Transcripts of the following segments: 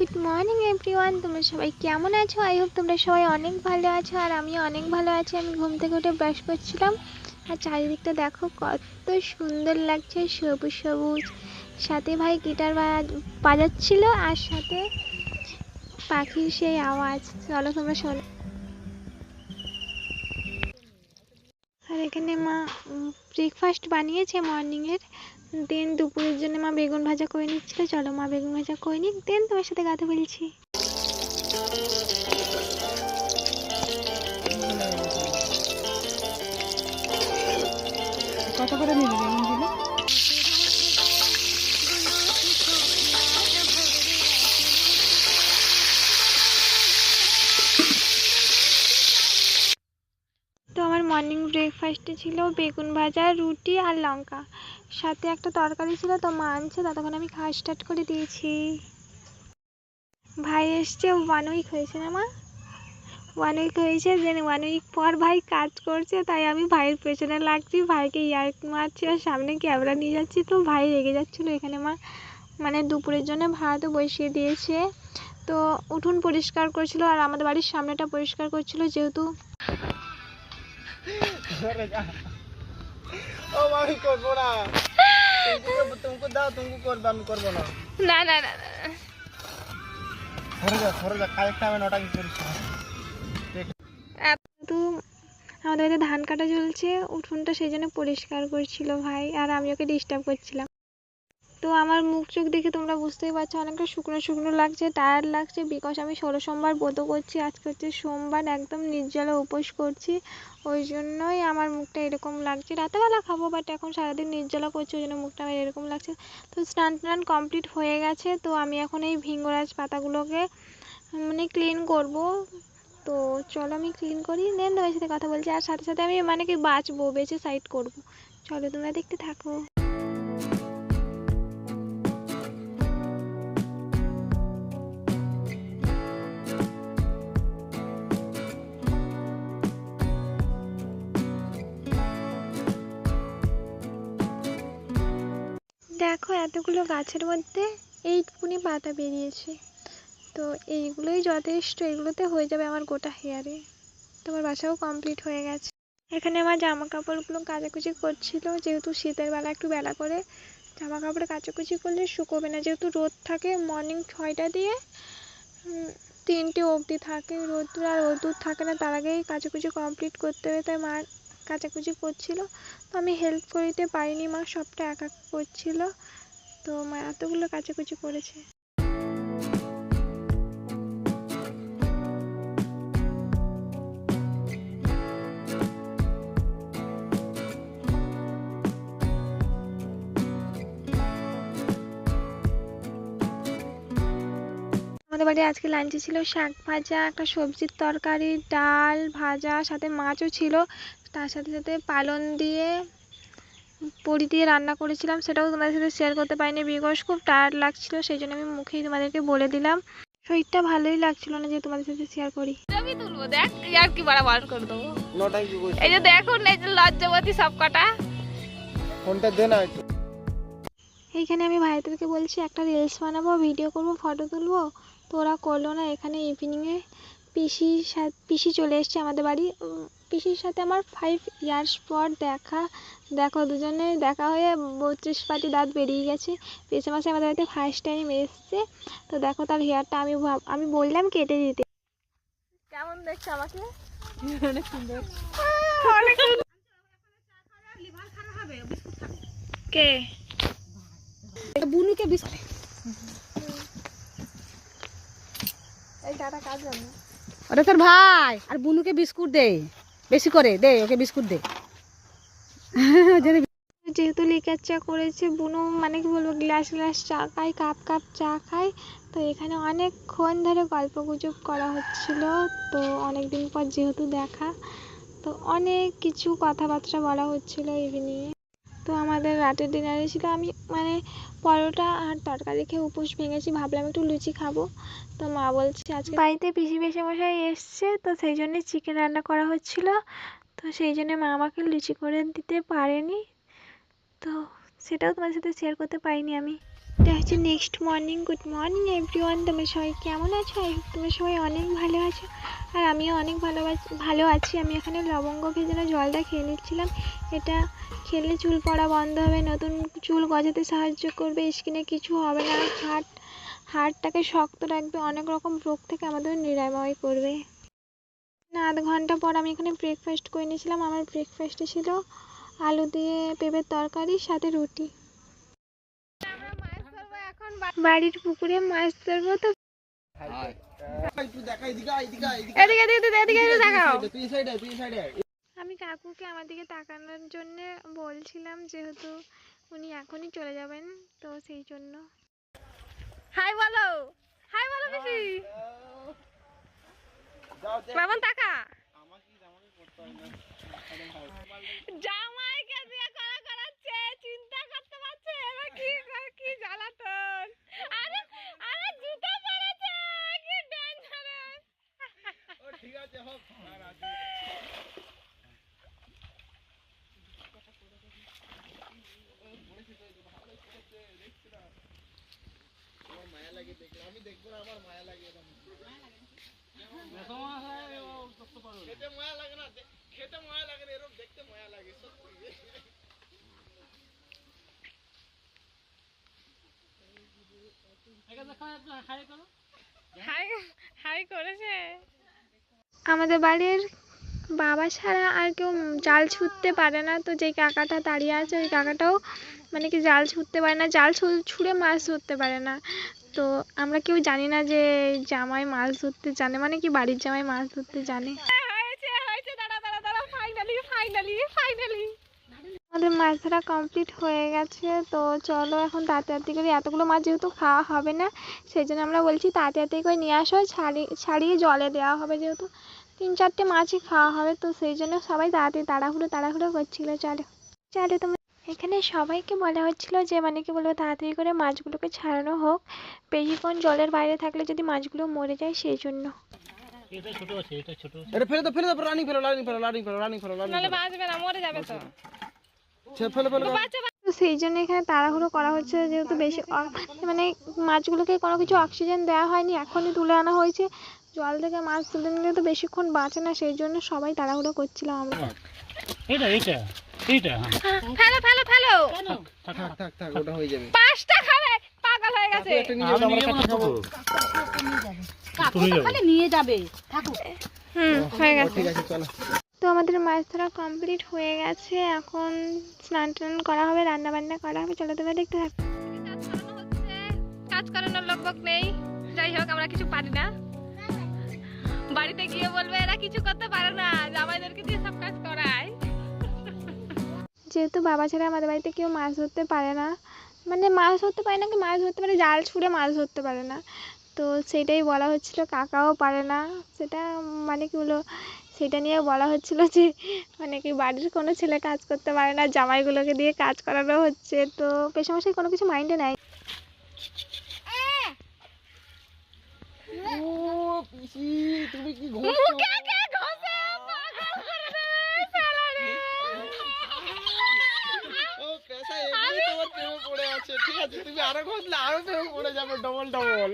Good morning everyone তোমরা সবাই কেমন আছো? আই হোপ তোমরা সবাই অনেক ভালো আছো আর আমি অনেক ভালো আছি। আমি ঘুম থেকে উঠে ব্রাশ করছিলাম আর চারিদিকটা দেখো কত সুন্দর লাগছে, সবুজ সবুজ। সাথে ভাই গিটার বাজাচ্ছিল আর সাথে পাখির সেই আওয়াজ। চলো তোমরা শোনো আর এখানে মা ব্রেকফাস্ট বানিয়েছে মর্নিংয়ের দেন দুপুরের জন্য মা বেগুন ভাজা করে নিচ্ছিল। চলো মা বেগুন ভাজা করে নিক। দেন তোমার সাথে কথা বলছি। কত করে নিবি বেগুন দিলে? তো আমার মর্নিং ব্রেকফাস্টে ছিল বেগুন ভাজা রুটি আর লঙ্কা। সাথে একটা তরকারি ছিল, তো মা আনছে, ততক্ষণ আমি খাওয়া স্টার্ট করে দিয়েছি। ভাই এসছে ওয়ান উইক হয়েছে না মা? ওয়ান উইক হয়েছে দেন ওয়ান উইক পর ভাই কাজ করছে, তাই আমি ভাইয়ের পেছনে লাগছি, ভাইকে ইয়ার মারছি, আর সামনে ক্যামেরা নিয়ে যাচ্ছি, তো ভাই রেগে যাচ্ছিল এখানে মা। মানে দুপুরের জন্য ভাতও বসিয়ে দিয়েছে। তো উঠোন পরিষ্কার করছিল, আর আমাদের বাড়ির সামনেটা পরিষ্কার করছিল, যেহেতু ও আমি করব না। তুমি তুমকো দাও তুমি করবে আমি করব না। না না না সরে যা সরে যা কালেক্ট আমি নটা কি করিস? তো আমাদের বাড়িতে ধান কাটা চলছে উঠোনটা সেই জন্য পরিষ্কার করছিল ভাই আর আমি ওকে ডিস্টার্ব করছিলাম। তো আমার মুখ চোখ দেখে তোমরা বুঝতেই পারছ অনেকটা শুকনো শুকনো লাগছে টায়ার্ড লাগছে বিকজ আমি ষোলো সোমবার ব্রত করছি, আজকে হচ্ছে সোমবার একদম নির্জলা উপোস করছি, ওই জন্যই আমার মুখটা এরকম লাগছে। রাতেবেলা খাব বাট এখন সারাদিন নির্জলা করছি, ওই জন্য মুখটা আমার এরকম লাগছে। তো স্নান টান কমপ্লিট হয়ে গেছে, তো আমি এখন এই ভিঙ্গরাজ পাতাগুলোকে মানে ক্লিন করব। তো চলো আমি ক্লিন করি দেন তোমার সাথে কথা বলছি। আর সাথে সাথে আমি মানে কি বাঁচবো, বেঁচে সাইড করব। চলো তোমরা দেখতে থাকো। দেখো এতগুলো গাছের মধ্যে এইটুকুনি পাতা বেরিয়েছে। তো এইগুলোই যথেষ্ট, এগুলোতে হয়ে যাবে আমার গোটা হেয়ারে তোমার বাসাও কমপ্লিট হয়ে গেছে। এখানে আমার জামা কাপড়গুলো কাচাকুচি করছিল, যেহেতু শীতের বেলা একটু বেলা করে। জামা কাপড় কাচাকুচি করলে শুকোবে না, যেহেতু রোদ থাকে মর্নিং ছয়টা দিয়ে তিনটে অবধি থাকে। রোদ্দুর আর রোদ্দুর থাকে না, তার আগেই কাচাকুচি কমপ্লিট করতে হবে। তাই মা কাচাকুচি করছিল। তো আমি হেল্প করে দিতে পারিনি মা, সবটা একা করছিল। তো মা এতগুলো কাচাকুচি করেছে। বাড়ি আজকে লাঞ্চে ছিল শাক ভাজা একটা সবজির তরকারি ডাল ভাজা সাথে মাছও ছিল। তার সাথে সাথে পালন দিয়ে বড়ি দিয়ে রান্না করেছিলাম। সেটাও তোমাদের সাথে শেয়ার করতে পারিনি বিকজ খুব টায়ার্ড লাগছিল সেই জন্য আমি মুখেই তোমাদেরকে বলে দিলাম। শরীরটা ভালোই লাগছিল না যে তোমাদের সাথে শেয়ার করি। আমি তুলবো দেখ ইয়ার কি বাড়া বার করে দেবো এই যে দেখো এই যে লজ্জাবতী সব কটা ফোনটা দে না একটু। এইখানে আমি ভাইদেরকে বলছি একটা রিলস বানাবো ভিডিও করব ফটো তুলবো। তো ওরা করল না এখানে ইভিনিংয়ে পিসির সাথে পিসি চলে এসছে আমাদের বাড়ি। পিসির সাথে আমার ফাইভ ইয়ার্স পর দেখা দেখো দুজনে দেখা হয়ে বত্রিশ পাটি দাঁত বেরিয়ে গেছে। পিসে মাসে আমাদের বাড়িতে ফার্স্ট টাইম এসছে। তো দেখো তার হেয়ারটা আমি আমি বললাম কেটে দিতে। কেমন দেখছ আমাকে? অনেক সুন্দর। কে? বুনুকে বিস্কুট এই টাটা কাজ জানো ওটা তোর ভাই। আর বুনুকে বিস্কুট দে। বেশি করে দে ওকে বিস্কুট দে। যেহেতু লিকার চা করেছে বুনো মানে কি বলব গ্লাস গ্লাস চা খায় কাপ কাপ চা খায়। তো এখানে অনেকক্ষণ ধরে গল্প গুজব করা হচ্ছিল। তো অনেক দিন পর যেহেতু দেখা তো অনেক কিছু কথাবার্তা বলা হচ্ছিল ইভিনিংয়ে তো আমাদের রাতের ডিনারে ছিল, আমি মানে পরোটা আর তরকারি খেয়ে উপোস ভেঙেছি, ভাবলাম একটু লুচি খাব। তো মা বলছে আজকে বাড়িতে পিসি মশাই এসছে, তো সেই জন্য চিকেন রান্না করা হচ্ছিল। তো সেই জন্য মা আমাকে লুচি করে দিতে পারেনি। তো সেটাও তোমার সাথে শেয়ার করতে পারিনি আমি। এটা হচ্ছে next morning good morning everyone তোমরা সবাই কেমন আছো? আই হোপ তোমরা সবাই অনেক ভালো আছো। আর আমিও অনেক ভালো ভালো আছি। আমি এখানে লবঙ্গ ভেজানো জলটা খেয়ে নিচ্ছিলাম। এটা খেলে চুল পড়া বন্ধ হবে, নতুন চুল গজাতে সাহায্য করবে, স্কিনে কিছু হবে না। হার্ট হার্টটাকে শক্ত রাখবে, অনেক রকম রোগ থেকে আমাদের নিরাময় করবে। না, আধ ঘণ্টা পর আমি এখানে ব্রেকফাস্ট করে নিয়েছিলাম। আমার ব্রেকফাস্টে ছিল আলু দিয়ে পেঁপের তরকারি, সাথে রুটি। বাড়ির পুকুরে মাছ ধরবো তো। একটু দেখা এদিকে আয়, এদিকে আয়, এদিকে এদিকে এদিকে এদিকে এদিকে দেখাও আয়। তুই সাইডে তুই সাইডে আমি কাকুকে আমার দিকে তাকানোর জন্য বলছিলাম যেহেতু উনি এখনই চলে যাবেন তো সেই জন্য। হাই বলো হাই বলো বেশি বাবন তাকা। জামাইকে করাচ্ছে চিন্তা করতে পারছে এবার কি কি জ্বালাতন? আরে আরে জুতো পরেছে কি ডেঞ্জারাস ঠিক আছে হোক আমি দেখব না আমার মায়া লাগে এরকম। খেতে মায়া লাগে না খেতে মায়া লাগে না এরকম দেখতে মায়া লাগে সত্যি। আমাদের বাড়ির বাবা ছাড়া আর কেউ জাল ছুটতে পারে না, তো যে কাকাটা দাঁড়িয়ে আছে, ওই কাকাটাও মানে কি জাল ছুটতে পারে না, জাল ছুঁড়ে মাছ ধরতে পারে না। তো আমরা কেউ জানি না যে জামাই মাছ ধরতে জানে মানে কি বাড়ির জামাই মাছ ধরতে জানে। আমাদের মাছ ধরা কমপ্লিট হয়ে গেছে। তো চলো এখন তাড়াতাড়ি করে এতগুলো মাছ যেহেতু খাওয়া হবে না সেই জন্য আমরা বলছি তাড়াতাড়ি করে নিয়ে আসো ছাড়িয়ে ছাড়িয়ে জলে দেওয়া হবে যেহেতু। তিন চারটে মাছই খাওয়া হবে তো সেই জন্য সবাই তাড়াতাড়ি তাড়াহুড়ো তাড়াহুড়ো করছিল চলো। চলো তুমি এখানে সবাইকে বলা হচ্ছিল যে মানে কি বলব তাড়াতাড়ি করে মাছগুলোকে ছাড়ানো হোক। বেশিক্ষণ জলের বাইরে থাকলে যদি মাছগুলো মরে যায় সেই জন্য। ছোট আছে এটা ছোট আরে ফেলে দাও ফেলে দাও রানি ফেলো রানি ফেলো রানি ফেলো রানি ফেলো রানি ফেলো। বাঁচবে না মরে যাবে তো। সেই জন্য এখানে তাড়াহুড়ো করা হচ্ছে যেহেতু বেশি মানে মাছগুলোকে কোনো কিছু অক্সিজেন দেওয়া হয়নি এখনই তুলে আনা হয়েছে। জল থেকে মাছ তুলে নিলে তো বেশিক্ষণ বাঁচে না সেই জন্য সবাই তাড়াহুড়ো করছিলাম আমরা। এটা এটা এইটা হ্যাঁ। ফেলো ফেলো ফেলো। থাক থাক থাক ওটা হয়ে যাবে। পাঁচটা খাবে পাগল হয়ে গেছে। একটা নিয়ে যাবে থাকুক হুম হয়ে গেছে। ঠিক আছে চলো। তো আমাদের মাছ ধরা কমপ্লিট হয়ে গেছে। এখন স্নান টান করা হবে রান্না বান্না করা হবে। চলো তোমরা দেখতে থাকো। কাজ করানোর লোক বক নেই। যাই হোক আমরা কিছু পারি না। বাড়িতে গিয়ে বলবে এরা কিছু করতে পারে না। জামাইদেরকে দিয়ে সব কাজ করায়। যেহেতু বাবা ছাড়া আমাদের বাড়িতে কেউ মাছ ধরতে পারে না মানে মাছ ধরতে পারে না কি মাছ ধরতে পারে জাল ছুঁড়ে মাছ ধরতে পারে না। তো সেটাই বলা হচ্ছিল কাকাও পারে না। সেটা মানে কি হলো সেটা নিয়ে বলা হচ্ছিল যে মানে কি বাড়ির কোনো ছেলে কাজ করতে পারে না জামাইগুলোকে দিয়ে কাজ করানো হচ্ছে তো পেশামশাই কোনো কিছু মাইন্ডে নাই ও পিসি তুমি কি ঘুরছো ও পেশা এমনি তোমার প্রেমে পড়ে আছে ঠিক আছে তুমি আরো ঘষলে আরো প্রেমে পড়ে যাবে ডবল ডবল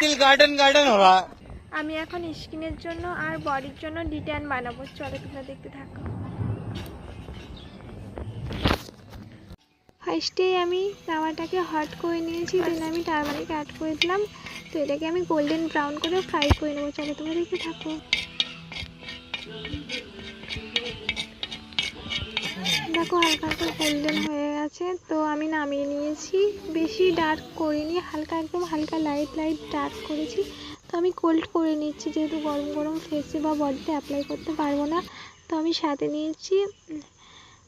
দিল গার্ডেন গার্ডেন हो रहा আমি এখন স্কিনের জন্য আর বডির জন্য ডিট্যান বানাবো। চলো তোমরা দেখতে থাকো। ফার্স্টে আমি তাওয়াটাকে হট করে নিয়েছি দেন আমি টারমারিক অ্যাড করে দিলাম। তো এটাকে আমি গোল্ডেন ব্রাউন করে ফ্রাই করে নেব। চলো তোমরা দেখতে থাকো। দেখো হালকা হালকা গোল্ডেন হয়ে গেছে। তো আমি নামিয়ে নিয়েছি। বেশি ডার্ক করিনি, হালকা একদম হালকা লাইট লাইট ডার্ক করেছি। তো আমি কোল্ড করে নিচ্ছি, যেহেতু গরম গরম ফেসে বা বডিতে অ্যাপ্লাই করতে পারব না। তো আমি সাথে নিয়েছি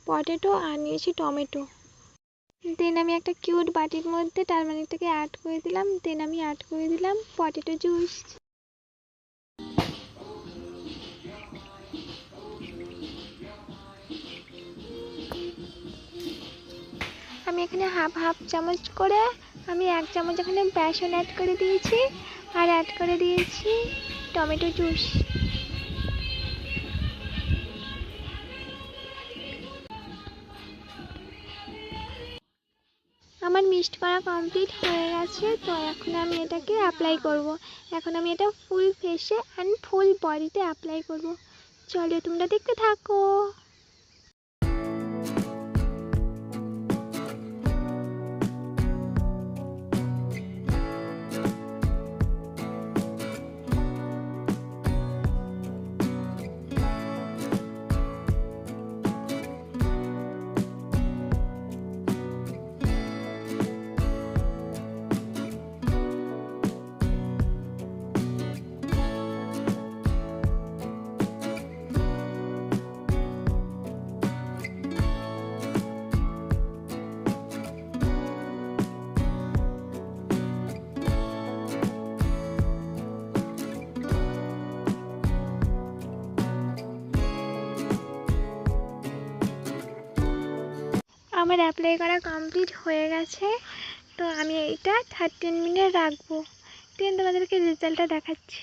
পটেটো আর নিয়েছি টমেটো দেন আমি একটা কিউট বাটির মধ্যে টারমারিকটাকে অ্যাড করে দিলাম। দেন আমি অ্যাড করে দিলাম পটেটো জুস আমি এখানে হাফ হাফ চামচ করে আমি এক চামচ এখানে বেসন অ্যাড করে দিয়েছি আর অ্যাড করে দিয়েছি টমেটো জুস আমার মিক্সড করা কমপ্লিট হয়ে গেছে, তো এখন আমি এটাকে অ্যাপ্লাই করব। এখন আমি এটা ফুল ফেসে অ্যান্ড ফুল বডিতে অ্যাপ্লাই করব। চলো তোমরা দেখতে থাকো আমার অ্যাপ্লাই করা কমপ্লিট হয়ে গেছে। তো আমি এইটা থার্টিন মিনিট রাখব। দেন তোমাদেরকে রেজাল্টটা দেখাচ্ছি।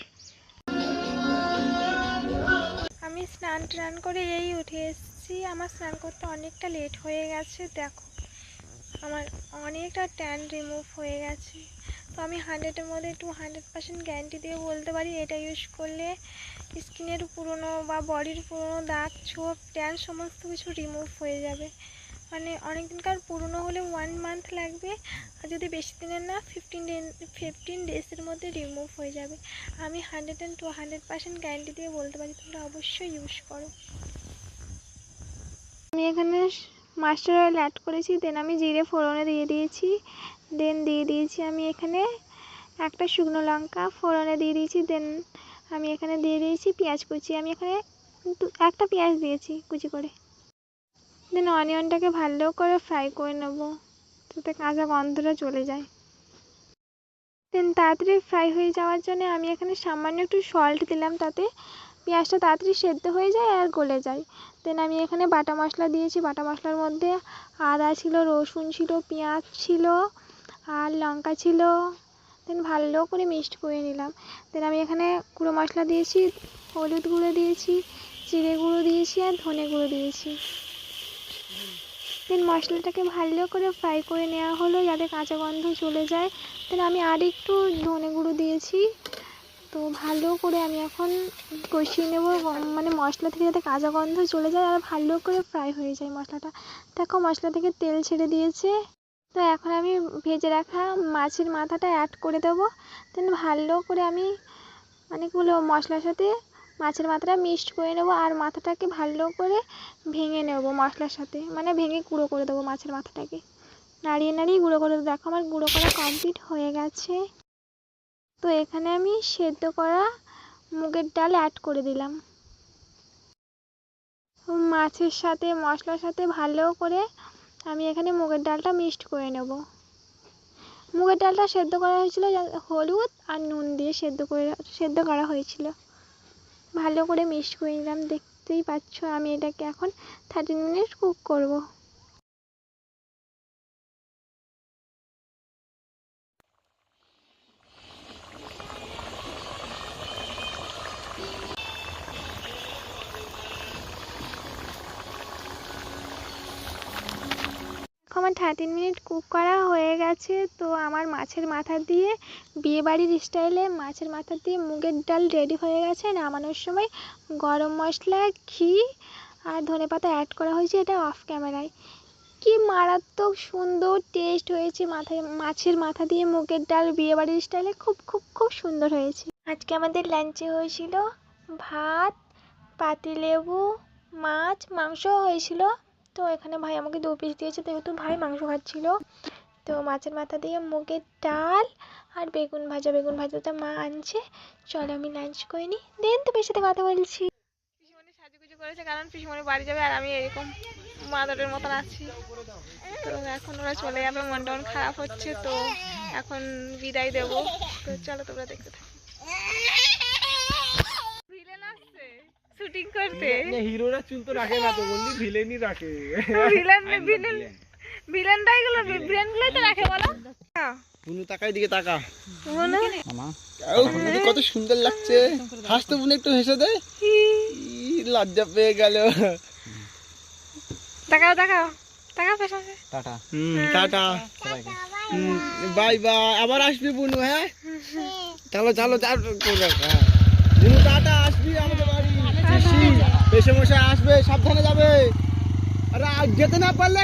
আমি স্নান টান করে এই উঠে এসেছি। আমার স্নান করতে অনেকটা লেট হয়ে গেছে, দেখো। আমার অনেকটা ট্যান রিমুভ হয়ে গেছে। তো আমি হান্ড্রেডের মধ্যে একটু হান্ড্রেড পার্সেন্ট গ্যারান্টি দিয়ে বলতে পারি, এটা ইউজ করলে স্কিনের পুরনো বা বডির পুরনো দাগ, ছোপ ট্যান সমস্ত কিছু রিমুভ হয়ে যাবে। মানে অনেক দিনকার পুরনো হলে ওয়ান মান্থ লাগবে। আর যদি বেশি দিনের না ফিফটিন ডে ফিফটিন ডেজের মধ্যে রিমুভ হয়ে যাবে। আমি hundred and two hundred percent guarantee দিয়ে বলতে পারি, তোমরা অবশ্যই ইউজ করো। আমি এখানে মাস্টার অয়েল অ্যাড করেছি দেন আমি জিরে ফোড়নে দিয়ে দিয়েছি। দেন দিয়ে দিয়েছি আমি এখানে একটা শুকনো লঙ্কা, ফোড়নে দিয়ে দিয়েছি দেন আমি এখানে দিয়ে দিয়েছি পেঁয়াজ কুচি। আমি এখানে একটা পেঁয়াজ দিয়েছি কুচি করে। দেন অনিয়নটাকে ভালো করে ফ্রাই করে নেব। যাতে কাঁচা গন্ধটা চলে যায়। দেন তাড়াতাড়ি ফ্রাই হয়ে যাওয়ার জন্য আমি এখানে সামান্য একটু সল্ট দিলাম তাতে। পেঁয়াজটা তাড়াতাড়ি সেদ্ধ হয়ে যায় আর গলে যায়। দেন আমি এখানে বাটা মশলা দিয়েছি। বাটা মশলার মধ্যে আদা ছিল, রসুন ছিল, পেঁয়াজ ছিল আর লঙ্কা ছিল। দেন ভালো করে মিক্সড করে নিলাম। দেন আমি এখানে গুঁড়ো মশলা দিয়েছি, হলুদ গুঁড়ো দিয়েছি, জিরে গুঁড়ো দিয়েছি আর ধনে গুঁড়ো দিয়েছি। দেন মশলাটাকে ভালো করে ফ্রাই করে নেওয়া হলো যাতে কাঁচা গন্ধ চলে যায়। দেন আমি আর একটু ধনে গুঁড়ো দিয়েছি। তো ভালো করে আমি এখন কষিয়ে নেব মানে মশলা থেকে যাতে কাঁচা গন্ধ চলে যায় আর ভালো করে ফ্রাই হয়ে যায় মশলাটা। দেখো মশলা থেকে তেল ছেড়ে দিয়েছে। তো এখন আমি ভেজে রাখা মাছের মাথাটা অ্যাড করে দেবো। দেন ভালো করে আমি অনেকগুলো মশলার সাথে মাছের মাথাটা মিক্সড করে নেব আর মাথাটাকে ভালো করে ভেঙে নেব মশলার সাথে। মানে ভেঙে গুঁড়ো করে দেবো মাছের মাথাটাকে। নাড়িয়ে নাড়িয়ে গুঁড়ো করে দেখো আমার গুঁড়ো করা কমপ্লিট হয়ে গেছে। তো এখানে আমি সেদ্ধ করা মুগের ডাল অ্যাড করে দিলাম। মাছের সাথে, মশলার সাথে ভালো করে আমি এখানে মুগের ডালটা মিক্সড করে নেব। মুগের ডালটা সেদ্ধ করা হয়েছিল হলুদ আর নুন দিয়ে সেদ্ধ করে, সেদ্ধ করা হয়েছিল। ভালো করে মিক্সড করে নিলাম। দেখতেই পাচ্ছ আমি এটাকে এখন থার্টি মিনিট কুক করব। আমার থার্টিন মিনিট কুক করা হয়ে গেছে। তো আমার মাছের মাথা দিয়ে, বিয়েবাড়ির স্টাইলে মাছের মাথা দিয়ে মুগের ডাল রেডি হয়ে গেছে। নামানোর সময় গরম মশলা, ঘি আর ধনেপাতা অ্যাড করা হয়েছে এটা অফ ক্যামেরায় কি মারাত্মক সুন্দর টেস্ট হয়েছে মাথায়, মাছের মাথা দিয়ে মুগের ডাল বিয়েবাড়ির স্টাইলে খুব খুব খুব সুন্দর হয়েছে। আজকে আমাদের লাঞ্চে হয়েছিল ভাত, পাতিলেবু, মাছ মাংস হয়েছিল। তো এখানে ভাই আমাকে দু পিস দিয়েছে, যেহেতু ভাই মাংস খাচ্ছিল। তো মাছের মাথা দিয়ে মুগের ডাল আর বেগুন ভাজা, বেগুন ভাজাটা মা আনছে। চলো আমি লাঞ্চ করে নিই দেন তো সাথে কথা বলছি। পিসিমণি সাজুগুজু করেছে কারণ পিসিমণি বাড়ি যাবে আর আমি এরকম মাদরের মতন আছি। তো এখন ওরা চলে যাবে মন খারাপ হচ্ছে, তো এখন বিদায় দেবো। তো চলো তোমরা দেখতে থাকো ভিলেন আসছে শুটিং করতে? হিরোরা চুল তো রাখে না তো বললি ভিলেনই রাখে। ভিলেন ভিলেন ভিলেনটাই গুলো ভিলেনগুলোই তো রাখে বলো। বুনু তাকাই দিকে তাকা। বুনু কত সুন্দর লাগছে। হাসতে বুনু একটু হেসে দে। লজ্জা পেয়ে গেল। দেখাও দেখাও টাকা পয়সা টাটা। হুম টাটা। Bye bye. আবার আসবি বুনু হ্যাঁ? চলো চলো চলো হ্যাঁ। বুনু টাটা আসবি আমাদের মশাই আসবে সাবধানে যাবে। আরে যেতে না পারলে